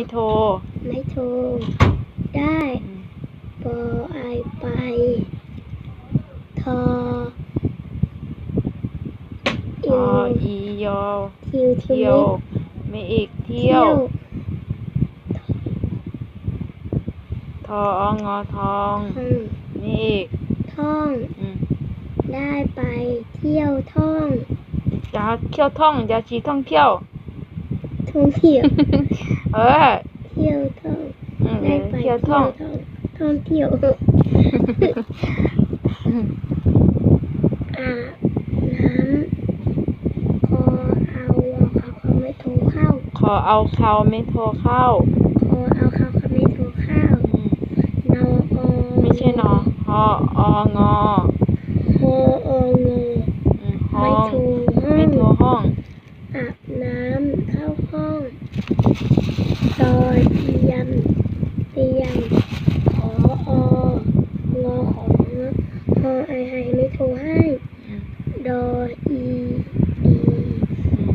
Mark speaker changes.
Speaker 1: ไม่โทร
Speaker 2: ไม่โทร ได้ปอไอไป ทอ
Speaker 1: ท
Speaker 2: อิ
Speaker 1: อ
Speaker 2: ว
Speaker 1: อียอ
Speaker 2: คิวทิ
Speaker 1: เที่ยวไม่อีกเที่ยว ทอองอทอง
Speaker 2: ท่อง
Speaker 1: ไม่อีก
Speaker 2: ท่อง
Speaker 1: อืม
Speaker 2: ได้ไปเที่ยวท่อง
Speaker 1: ยาเที่ยวท่องยาชีท่องเที่ยว
Speaker 2: ท่องเที่ยว
Speaker 1: เออ
Speaker 2: เที่ยวท่อง
Speaker 1: อืม
Speaker 2: ได้ไป
Speaker 1: เที่ยวท่อง
Speaker 2: ท่องเที่ยวอาบน้ำพอเอาเขาเขาไม่โทรเข้า
Speaker 1: ขอเอาเขาไม่โทรเข้า
Speaker 2: พอเอาเขาเขาไม่โทรเข้า
Speaker 1: อืม
Speaker 2: นออ
Speaker 1: ไม่ใช่นอฮอองอ
Speaker 2: พอองอ
Speaker 1: อืมห้อ
Speaker 2: ไม่
Speaker 1: ง
Speaker 2: โทรห้อง
Speaker 1: ไม่โทรห้อง
Speaker 2: อาบน้ำเข้าห้อง ซอยเตียมเตียงขอองอของฮอไอไฮไม่โทรให้